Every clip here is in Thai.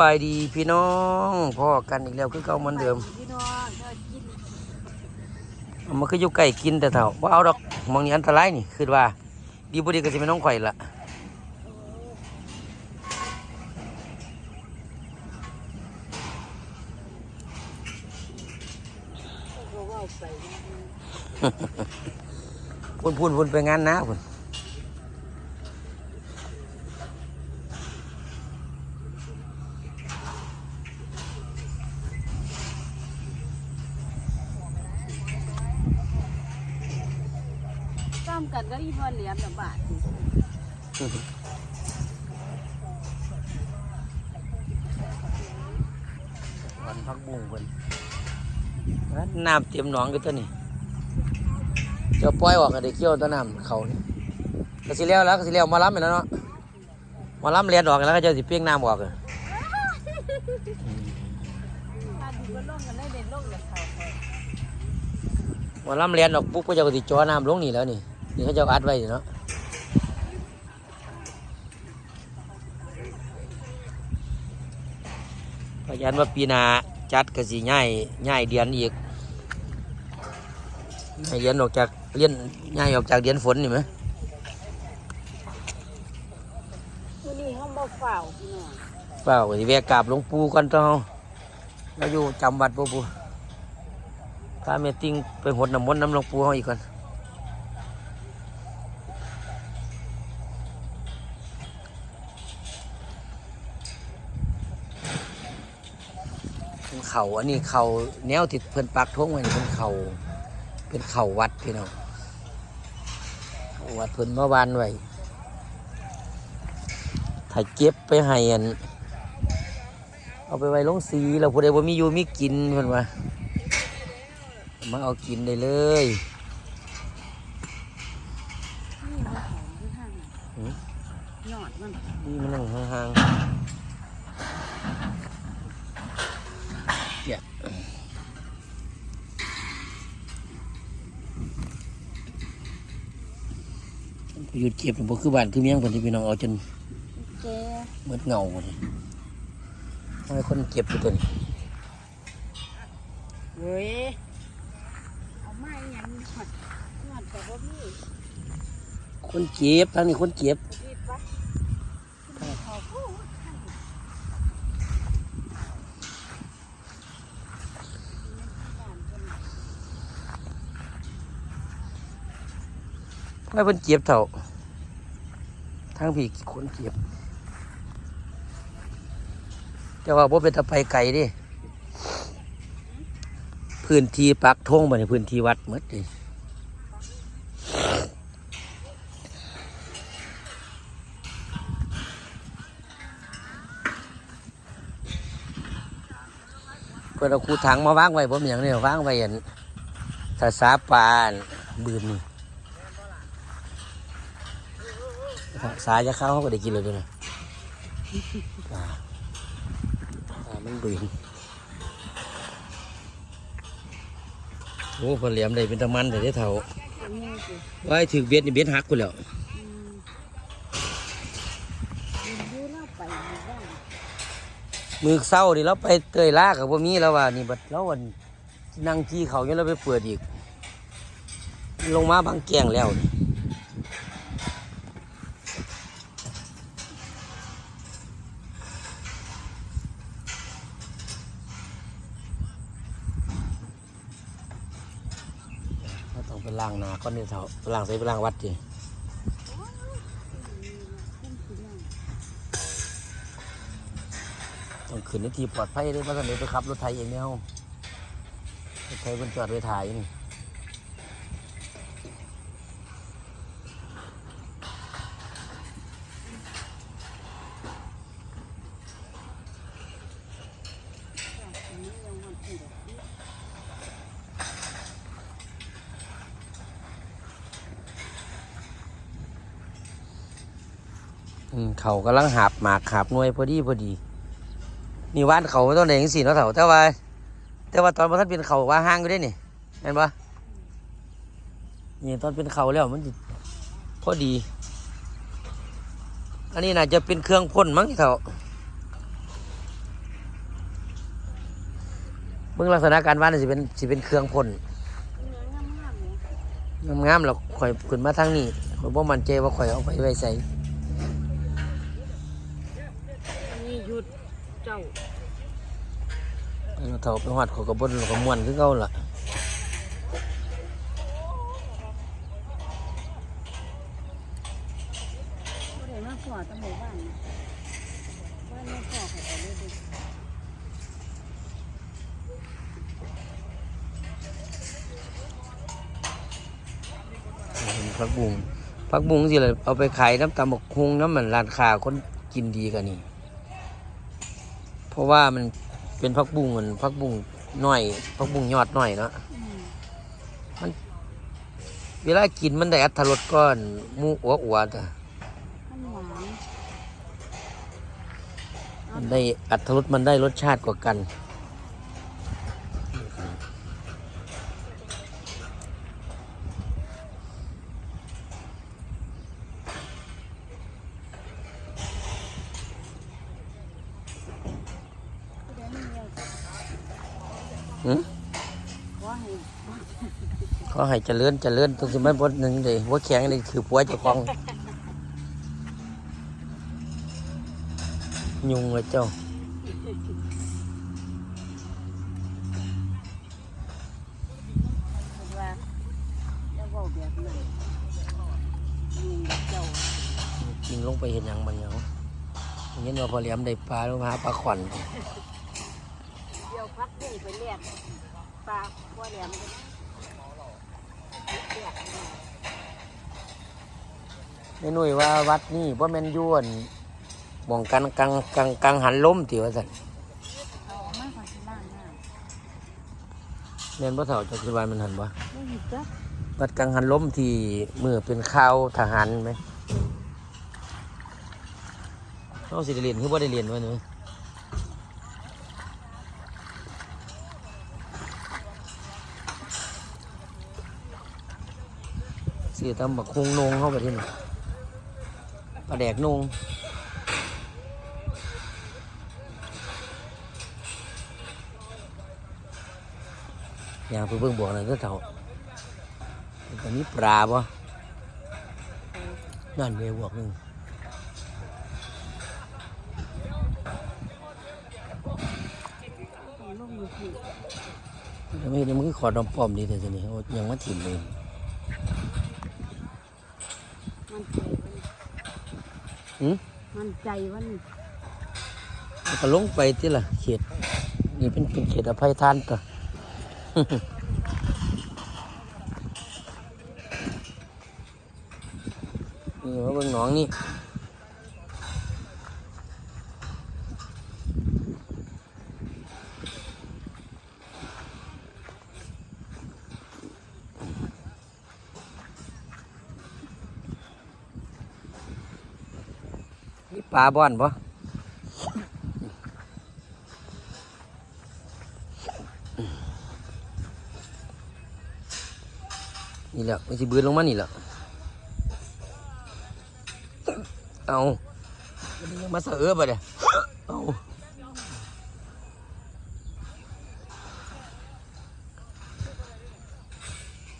ำบายดีพี่น้องพ่อกันอีกแล้วคือเก่าเหมือนเดิมพี่น้องเธอกินเอามันคืออยู่ใกล้กินแต่เท่าว่าเอาดอกมองนี้อันตรายนี่คือว่า ดีบ่ดีก็สิเป็นน้องข่อยละเขาว่าไปนะพุ่นพุ่นพุ่นไปงานนะพุ่น ซ้ำกันก็อีพอเหลี่ยมละบาทวันพักบุ้งพุ่นน้ำเตรียมหนองกันตัวนี้เจ้าปล่อยออกก็ได้เกี่ยวตัวน้ำเขานี่ก็สิแล้วแล้วก็สิแล้วมาล้ำไปแล้วเนาะมาล้ำเลียนออกแล้วก็เจะสิเปียงน้ำออกเลยถ้าดูก็ล่องกันได้เด่นล่องเลยเขาเขามาล้ำเลียนออกปุ๊บก็เจะก็สิจ่อน้ำลงนี่แล้วนี่ นี่เขาเจะอัดไว้นี่เนาะพยันว่าปีหนาจัดก็สิง่ายง่ายเดือนอีกง่ายเดือนออกจากเรียนง่ายออกจากเดือนฝนนี่ไหมวันนี้เขาบอกเฝ้าพี่น้องเปล่าก็สิแวะกราบหลวงปู่ก่อนเจ้าเราอยู่จำวัดปู่ปู่ถ้าเมตติ้งไปหดน้ำมนต์น้ำหลวงปู่เขาอีกก่อน เป็นเขาอันนี้เขาแนวติดเพิ่นปักทงไว้นี่เป็นเขาเป็นเขาวัดพี่น้องเขาวัดเพิ่นเมื่อวานไว้ถ้าเก็บไปให้อันเอาไปไว้ลงสีเราผู้ใดบ่มีอยู่มีกินเพิ่นว่ามาเอากินได้เลยนี่มันหอมที่ห้าง หยุดเก็บบ่คือบ้านคือเมียงเพิ่นที่พี่น้องเอาจนแกหมดเงาหมดเลยให้คนเก็บอยู่ตัวนี้เว้ยเอาไม้หยังหยอดหยอดแต่ว่าพี่คนเก็บทางนี้คนเก็บ รีบปะเขาพูด ไม่เพิ่นเก็บเท่าทางพี่คนเก็บแต่ว่าบ่เป็นตะไปไกลเดิพื้นที่ปักธงบ่ในพื้นที่วัดหมดเลยเพิ่นเอาคูถังมาวางไว้ผมอย่างนี้วางไว้อันภาษาปานบืนนี่ สายจะเข้าเขาก็ได้กินเลยด้วยนะปลาปลามันบืนโอ้พอเหลี่ยมได้เป็นตะมันแต่ได้เท่าอันนี้สิไว้ถือเบ็ดนี่เบ็ดหักกูแล้วอืมยืนดูเล่าไปอยู่บ้างมือเศร้าดิเราไปเตยลากกับว่ามีแล้วว่านี่บัดแล้ววันนั่งที่เขาเนี่ยเราไปเปิดอีก ลงมาบางแกงแล้วนี่ เราต้องไปล้างนาก้อนนี่เถาไปล้างใส่ไปล้างวัดจีต้องขึ้นในที่ปลอดภัยเลยเพราะตอนนี้ไปขับรถไทยเองเนี่ยรถไทยมันจอดไปถ่ายนี่ เขากำลังหาบหมากหาบหน่วยพอดีพอดีนี่ว่านเขาไม่ต้องไหนยังสี่เนาะเถาแต่ว่า แต่ว่าตอนพอท่านเป็นเขาว่าห้างอยู่ได้นี่เห็นปะนี่ตอนเป็นเขาแล้วมันพอดี อันนี้น่าจะเป็นเครื่องพ่นมั้งเถาเบิ่งลักษณะการว่านี่สิเป็นสิเป็นเครื่องพ่นงามๆเนี่ยงาข่อยขึ้นมาทางนี้ข่อยบ่มั่นใจว่าข่อยเอาไปไว้ใส่ อันนี้หยุด เจ้าเราเฒ่าไปฮอดเขาก็บ่นก็ม่วนคือเก่าล่ะบ่ได้มาขอตำหมู่บ้านนะบ้านไม่ขอให้เอาเลยเด้อเป็นผักบุ้งผักบุ้งสิเล่ะเอาไปขายน้ำตำบักฮุงน้ำหมันร้านค้าคนกินดีกว่านี่ เพราะว่ามันเป็นผักบุ้งมันผักบุ้งน้อยผักบุ้งยอดน้อยเนาะอืมเวลากินมันได้อัตรสก้อนหมูอัวอัวๆแต่มันหวานมันได้อัตรสมันได้รสชาติกว่ากัน ผู้ใดไม่มีเอา หืม ขอให้เขาให้เจริญเจริญตรงสิมันบดหนึ่งเลยหัวแข็งนี่คือปัวเจ้าของยุงเลยเจ้าจะเว้าแบบนั้นยิงลงไปเห็นหยังมันเหงาอย่างนี้เราพอเลี้ยมได้ปลาลงมาปลาขวัญเดี๋ยวพักนี่ไปเรียก ปลาพ่อแหลมกันนะเรียกมาแม่นุ่ยว่าวัดนี่ว่าแม่นยวนหมองกันกังกังกังหันล้มติว่าสันเอาออกมาก่อนสิล้างหน้าแม่นพ่อเฒ่าจักรวาลมันหันบ่ไม่หยิบจ้ะวัดกังหันล้มที่มือเป็นข้าวทหารไหมเขาสิได้เรียนคือว่าได้เรียนวะหนู เสียตำบักคงนงเข้าไปที่นี่ปลาแดกนงอย่างไปเบิ่งบอกนั่นก็เท่าตอนนี้ปลาบ่นั่นเดียวบวกหนึ่งไม่เห็นมันคือขอดอมปลอมดีแต่ทีนี้โอ้ยังมาถิ่มเลย มันใจวัน หื มมันใจวันมันก็ลงไปที่ละเขตนี่เป็นเป็นเขตอภัยทานต่อนี่มาเบิ่งหนองนี่ ปลาบ่อนปะนี่แหละมันสิบืนลงมานี่แหละเอามาเสือบ่เด้เอา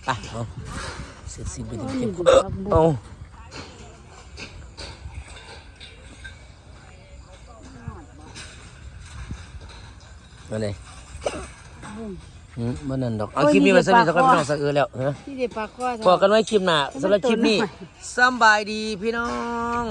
ไปเอาเสร็จสิ้นไปโอ้เต็มเอา มาเลยบุ้งอืมมันนั่นดอก เอาโอ้ยคลิปนี้มาสักนิดมีสักแต่คนปลาพี่น้องสักเออแล้วเนอะที่เด็กปลาข้อบอกกันไว้คลิปหน้าให้มันสำหรับคลิปนี้ตัวน้อยสำบายดีพี่น้อง